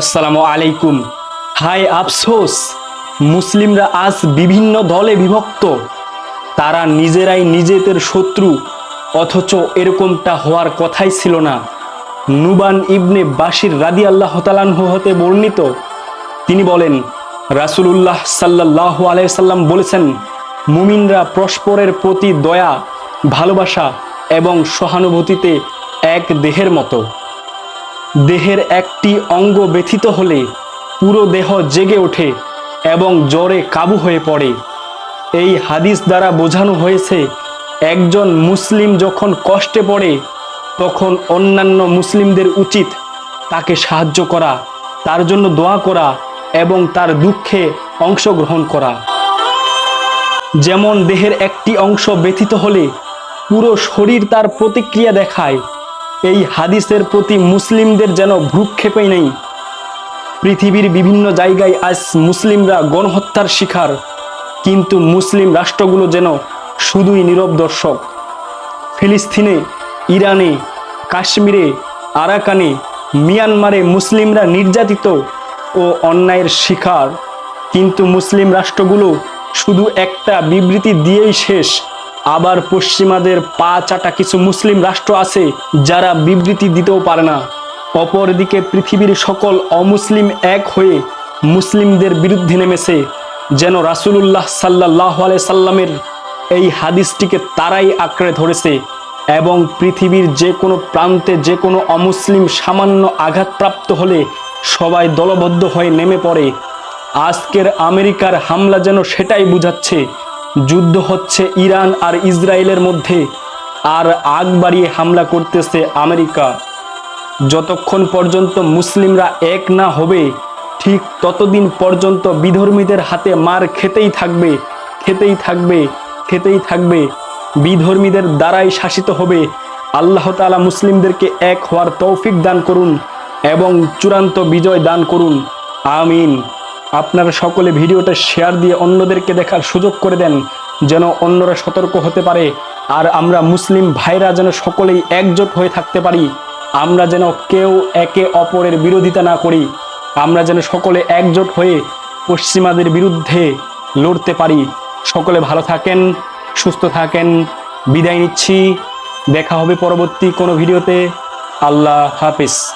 আসসালামু আলাইকুম। হাই, আফসোস, মুসলিমরা আজ বিভিন্ন দলে বিভক্ত। তারা নিজেরাই নিজেদের শত্রু, অথচ এরকমটা হওয়ার কথাই ছিল না। নুবান ইবনে বাসির রাদি আল্লাহ তালানহু হতে বর্ণিত। তিনি বলেন, রাসূলুল্লাহ সাল্লাহ আলাইসাল্লাম বলেছেন, মুমিনরা পরস্পরের প্রতি দয়া, ভালোবাসা এবং সহানুভূতিতে এক দেহের মতো। দেহের একটি অঙ্গ ব্যথিত হলে পুরো দেহ জেগে ওঠে এবং জ্বরে কাবু হয়ে পড়ে। এই হাদিস দ্বারা বোঝানো হয়েছে, একজন মুসলিম যখন কষ্টে পড়ে, তখন অন্যান্য মুসলিমদের উচিত তাকে সাহায্য করা, তার জন্য দোয়া করা এবং তার দুঃখে অংশগ্রহণ করা। যেমন দেহের একটি অংশ ব্যথিত হলে পুরো শরীর তার প্রতিক্রিয়া দেখায় এই হাদিসের প্রতি মুসলিমদের যেন ভ্রুক্ষেপই নেই। পৃথিবীর বিভিন্ন জায়গায় আজ মুসলিমরা গণহত্যার শিকার, কিন্তু মুসলিম রাষ্ট্রগুলো যেন শুধুই নীরব দর্শক। ফিলিস্তিনে, ইরানে, কাশ্মীরে, আরাকানে, মিয়ানমারে মুসলিমরা নির্যাতিত ও অন্যায়ের শিকার, কিন্তু মুসলিম রাষ্ট্রগুলো শুধু একটা বিবৃতি দিয়েই শেষ। আবার পশ্চিমাদের পা চাটা কিছু মুসলিম রাষ্ট্র আছে যারা বিবৃতি দিতেও পারে না। অপরদিকে পৃথিবীর সকল অমুসলিম এক হয়ে মুসলিমদের বিরুদ্ধে নেমেছে, যেন রাসূলুল্লাহ সাল্লাহ সাল্লামের এই হাদিসটিকে তারাই আঁকড়ে ধরেছে এবং পৃথিবীর যে কোনো প্রান্তে যে কোনো অমুসলিম সামান্য আঘাতপ্রাপ্ত হলে সবাই দলবদ্ধ হয়ে নেমে পড়ে। আজকের আমেরিকার হামলা যেন সেটাই বুঝাচ্ছে যুদ্ধ হচ্ছে ইরান আর ইসরায়েলের মধ্যে, আর আগ বাড়িয়ে হামলা করতেছে আমেরিকা। যতক্ষণ পর্যন্ত মুসলিমরা এক না হবে, ঠিক ততদিন পর্যন্ত বিধর্মীদের হাতে মার খেতেই থাকবে খেতেই থাকবে খেতেই থাকবে। বিধর্মীদের দ্বারাই শাসিত হবে। আল্লাহ তালা মুসলিমদেরকে এক হওয়ার তৌফিক দান করুন এবং চূড়ান্ত বিজয় দান করুন। আমিন। আপনারা সকলে ভিডিওটা শেয়ার দিয়ে অন্যদেরকে দেখার সুযোগ করে দেন, যেন অন্যরা সতর্ক হতে পারে। আর আমরা মুসলিম ভাইরা যেন সকলেই একজোট হয়ে থাকতে পারি। আমরা যেন কেউ একে অপরের বিরোধিতা না করি। আমরা যেন সকলে একজোট হয়ে পশ্চিমাদের বিরুদ্ধে লড়তে পারি। সকলে ভালো থাকেন, সুস্থ থাকেন। বিদায় নিচ্ছি। দেখা হবে পরবর্তী কোনো ভিডিওতে। আল্লাহ হাফিজ।